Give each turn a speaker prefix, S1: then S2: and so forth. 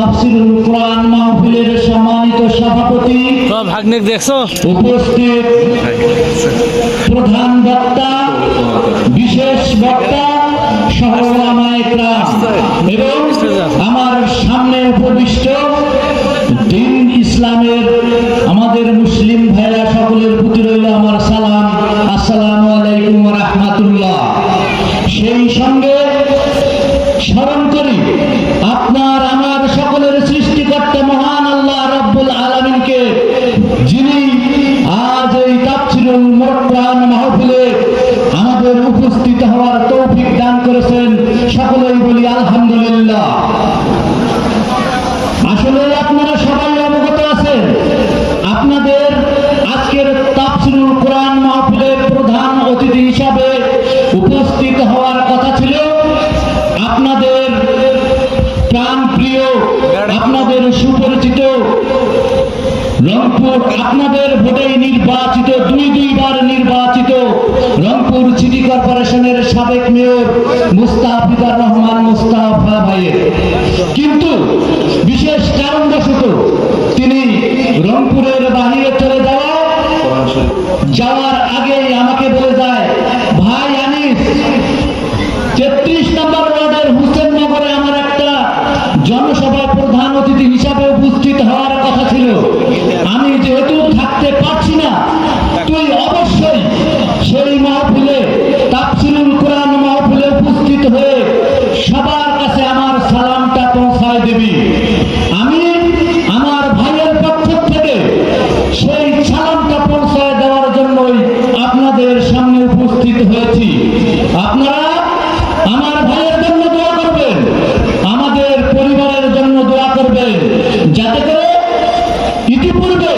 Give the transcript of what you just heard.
S1: তাফসিরুল কোরআন মাহফিলের সম্মানিত সভাপতি।
S2: তো দেখছ?
S1: উপস্থিত প্রধান বক্তা বিশেষ বক্তা সহ এবং আমার সামনে উপবিষ্ট দিন ইসলামের আমাদের মুসলিম ভাইরা সকলের প্রতি রইল আমার সালাম। আসসালামু আলাইকুম রহমাতুল্লাহ। সেই সঙ্গে স্মরণ উপস্থিত হওয়ার তৌফিক দান করেছেন সকলেই বলি আলহামদুলিল্লাহ। আসলে আপনারা সবাই অবগত আছেন, আপনাদের আজকের তাফসিরুল কোরআন মাহফিলের প্রধান অতিথি হিসাবে উপস্থিত হওয়ার কথা ছিল। আপনাদের প্রাণ প্রিয়, আপনাদের সুপরিচিত রংপুর, আপনাদের ভোটেই নির্বাচিত দুই দুইবার কর্পোরেশনের সাবেক মেয়র মুস্তাফিজার রহমান মুস্তাফা ভাইয়ের। কিন্তু বিশেষ কারণবশত তিনি রংপুরের বাহিরে হয়েছি। আপনারা আমার ভাইয়ের জন্য দোয়া করবেন, আমাদের পরিবারের জন্য দোয়া করবেন, যাতে করে ইতিপূর্বে